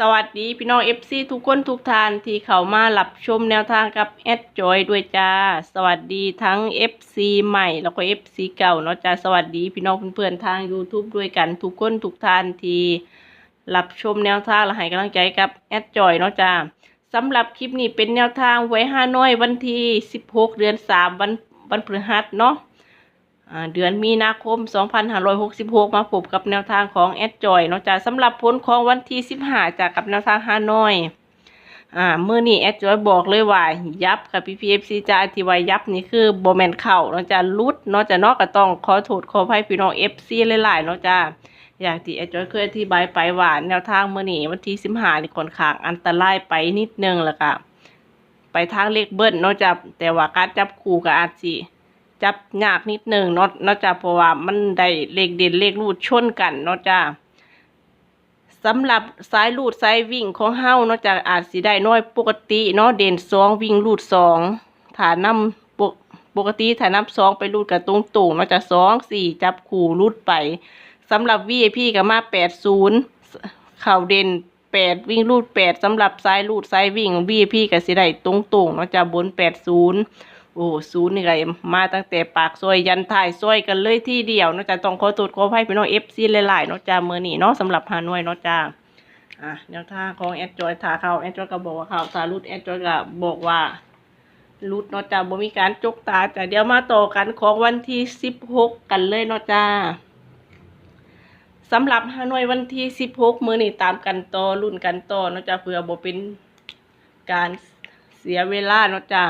สวัสดีพี่น้องเอฟซีทุกคนทุกท่านที่เข้ามารับชมแนวทางกับแอดจอยด้วยจ้า สวัสดีทั้ง FC ใหม่แล้วก็ FC เก่าเนาะจ้าสวัสดีพี่น้องเพื่อนๆทาง YouTube ด้วยกันทุกคนทุกท่านที่รับชมแนวทางและให้กำลังใจกับแอดจอยเนาะจ้าสำหรับคลิปนี้เป็นแนวทางไว้ห้าน้อยวันที่ 16 เดือน 3 วันวันพฤหัสเนาะ เดือนมีนาคม 2566 มาพบกับแนวทางของแอดจอยเนาะจ้ะสำหรับผลของวันที่ 15จากกับแนวทางฮานอยอ่าเมื่อนี้แอดจอยบอกเลยว่ายับกับ PPFC จ้าที่ว่ายับนี่คือโบแมนเข่าเนาะจ้ะลุดเนาะจ้ะเนอกก็ต้องขอโทษขออภัยพี่น้อง FC หลายๆเนาะจ้ะอย่างที่แอดจอยเคยอธิบายไปว่าแนวทางเมื่อนี้วันที่15นี่ค่อนข้างอันตรายไปนิดนึงแล้วก็ไปทางเลขเบิ้ลเนาะจ้ะแต่ว่าการจับคู่ก็อาจสิ จับยากนิดหนึ่งเนาะเนาะจ้ะเพราะว่ามันได้เลขเด่นเลขรูดชนกันเนาะจ้ะสำหรับสายรูดสายวิ่งของเฮาเนาะจ้ะอาจสิได้น้อยปกติเนาะเด่นสองวิ่งรูดสองฐานนำปกปกติฐานนำสองไปรูดกับตรงตุ่งเนาะจ้ะสองสี่จับคู่รูดไปสำหรับ VIP ก็มาแปดศูนย์เข่าเด่นแปดวิ่งรูดแปดสำหรับสายรูดสายวิ่ง VIP ก็สิได้ตรงตุ่งเนาะจ้ะบนแปดศูนย์ โอ้ศูนย์นี่ไงมาตั้งแต่ปากซอยยันท้ายซอยกันเลยที่เดียวนาะจ้ะต้องขอตรวจขอให้พี่น้องเอฟซีหลายๆนาะจ้ะมือนี่เนาะสำหรับฮานอยนาะจ้ะอะแนวทางของแอดจอยถาเขาแอดจอยก็บอกว่าเขาตาลุดแอดจอยก็บอกว่าลุดนาะจ้ะบ่มีการจกตาจ้ะเดี๋ยวมาต่อกันของวันที่สิบหกกันเลยนาะจ้ะสำหรับฮานอยวันที่สิบหกมือนี่ตามกันต่อรุ่นกันต่อนาะจ้ะเพื่อบ่เป็นการเสียเวลานาะจ้ะ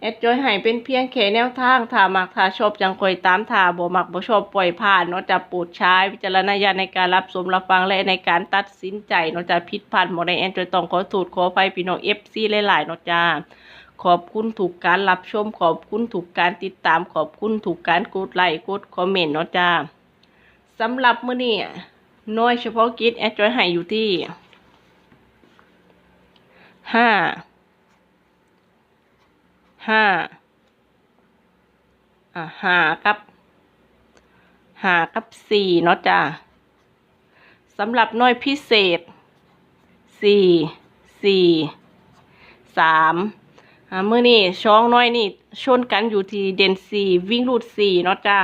แอดจอยให้เป็นเพียงแค่แนวทางถ้ามักถ้าชอบจังคอยตามถ้าบ่มักบ่ชอบปล่อยผ่านเนาะจะโปรดใช้วิจารณญาณในการรับชมรับฟังและในการตัดสินใจเนาะจะผิดพลาดหมดในแอดจอยต้องขอโทษขออภัยพี่น้อง FC หลายๆเนาะจ้าขอบคุณถูกการรับชม ขอบคุณถูกการติดตาม ขอบคุณถูกการกดไลค์กดคอมเมนต์เนาะจ้าสำหรับมื้อนี้น้อยเฉพาะกิจแอดจอยให้อยู่ที่ห้า ห้าอ่าหากับหากับสี่เนาะจ้ะสำหรับหน้อยพิเศษสี่สี่สามอ่ามื่อนี่ช่องน้อยนี่ชนกันอยู่ที่เด่นสี่วิ่งรูดสี่เนาะจ้า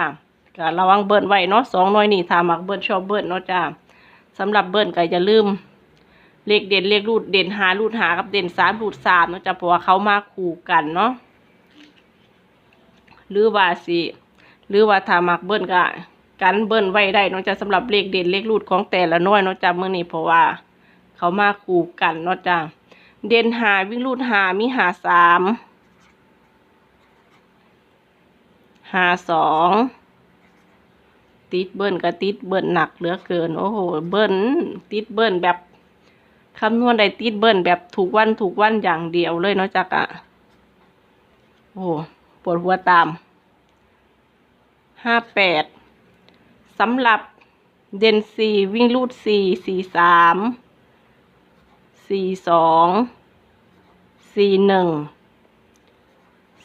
ก็ระวังเบิ้ลไว้เนาะสองน้อยนี่ถ้ามักเบิ้ลชอบเบิ้ลเนาะจ้าสำหรับเบิ้ลก็อย่าลืมเลขเด่นเลขรูดเด่นหารูดหากับเด่นสามรูดสามเนาะจ้ะเพราะว่าเขามาคู่กันเนาะ หรือว่าสิหรือว่าถ้ามักเบิ้ลก็กันเบิ้ลไว้ได้เนาะจ้ะสำหรับเลขเด่นเลขรูดของแต่ละน้อยเนาะจ้ะมื่อนี้เพราะว่า เขามาคู่กันเนาะจ้ะเด่นหาวิ่งรูดหามีหาสามหาสองติดเบิ้ลก็ติดเบิ้ลหนักเหลือเกิน โอ้โหเบิ้ลติดเบิ้ลแบบคำนวณได้ติดเบิ้ลแบบถูกวันถูกวันอย่างเดียวเลยเนาะจักอะโอ้ ปวดหัวตามห้าแปดสำหรับเดนซีวิ่งรูดสี่สี่สามสี่สองสี่หนึ่ง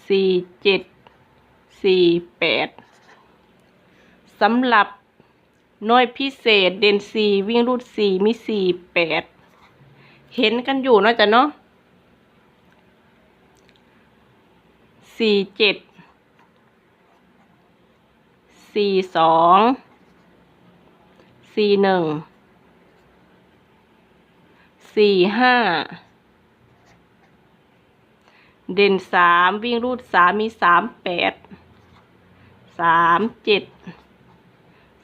สี่เจ็ดสี่แปดสำหรับน้อยพิเศษเดนซีวิ่งรูดสี่มีสี่แปดเห็นกันอยู่เนาะจ้ะเนาะ สี่เจ็ดสี่สองสี่หนึ่งสี่ห้าเด่นสามวิ่งรูดสามมีสามแปดสามเจ็ด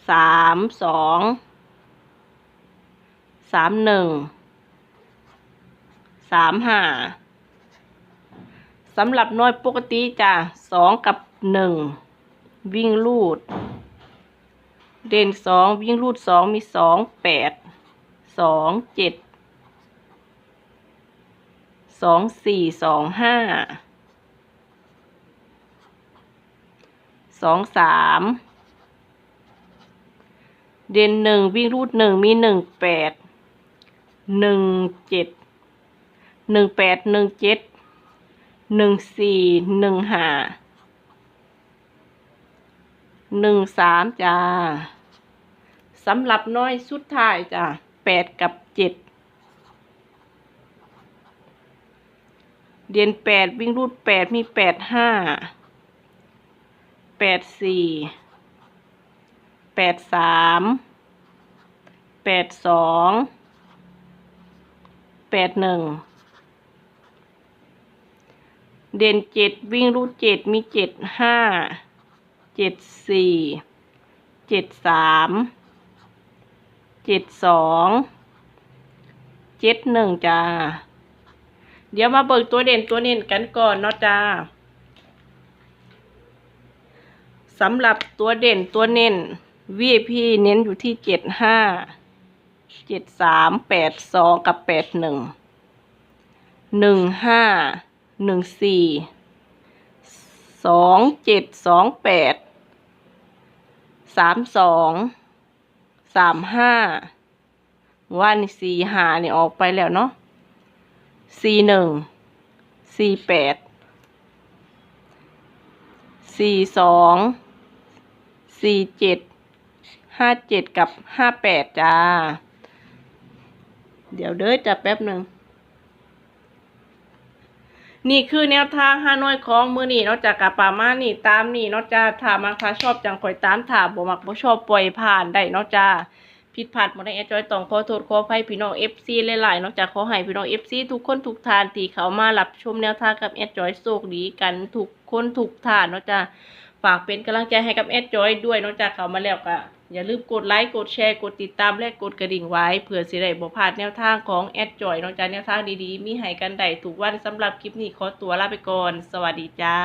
สามสองสามหนึ่งสามห้า สำหรับน้อยปกติจ้ะสองกับหนึ่งวิ่งลูด เด่นสองวิ่งลูดสองมีสองแปดสองเจ็ดสองสี่สองห้าสองสามเด่นหนึ่งวิ่งรูดหนึ่งมีหนึ่งแปดหนึ่งเจ็ดหนึ่งแปดหนึ่งเจ็ด หนึ่งสี่หนึ่งห้าหนึ่งสามจ้าสำหรับน้อยสุดท้ายจ้าแปดกับเจ็ดเดือนแปดวิ่งรูดแปดมีแปดห้าแปดสี่แปดสามแปดสองแปดหนึ่ง เด่นเจ็ดวิ่งรูดเจ็ดมีเจ็ดห้าเจ็ดสี่เจ็ดสามเจ็ดสองเจ็ดหนึ่งจ้า เดี๋ยวมาเบิกตัวเด่นตัวเน้นกันก่อนเนาะจ้าสำหรับตัวเด่นตัวเน้น VIP เน้นอยู่ที่เจ็ดห้าเจ็ดสามแปดสองกับแปดหนึ่งหนึ่งห้า หนึ่งสี่สองเจ็ดสองแปดสามสองสามห้าว่านี่สี่หานี่ออกไปแล้วเนาะสี่หนึ่งสี่แปดสี่สองสี่เจ็ดห้าเจ็ดกับห้าแปดจ้า เดี๋ยวเด้อจะแป๊บหนึ่ง นี่คือแนวทางฮานอยของมือนี่นาะจากกะปามานี่ตามนี่นาะจ้าถ้ามักถ้าชอบจังข่อยตามถ้าบ่มักบ่ชอบปล่อยผ่านได้นาะจ้าผิดพลาดบ่ได้แอดจอยต้องขอโทษขออภัยพี่น้อง FC หลายๆนอกจากขอให้พี่น้อง FC ทุกคนทุกทานที่เขามารับชมแนวทางกับแอดจอยโชคดีกันทุกคนทุกทานนาะจ้าฝากเป็นกำลังใจให้กับแอดจอยด้วยนอกจากเขามาแล้วก็ อย่าลืมกดไลค์ กดแชร์ กดติดตามและกดกระดิ่งไว้เผื่อสิได้บ่พลาดแนวทางของแอดจอยนอกจากแนวทางดีๆ มีให้กันได้ทุกวันสำหรับคลิปนี้ขอตัวลาไปก่อน สวัสดีจ้า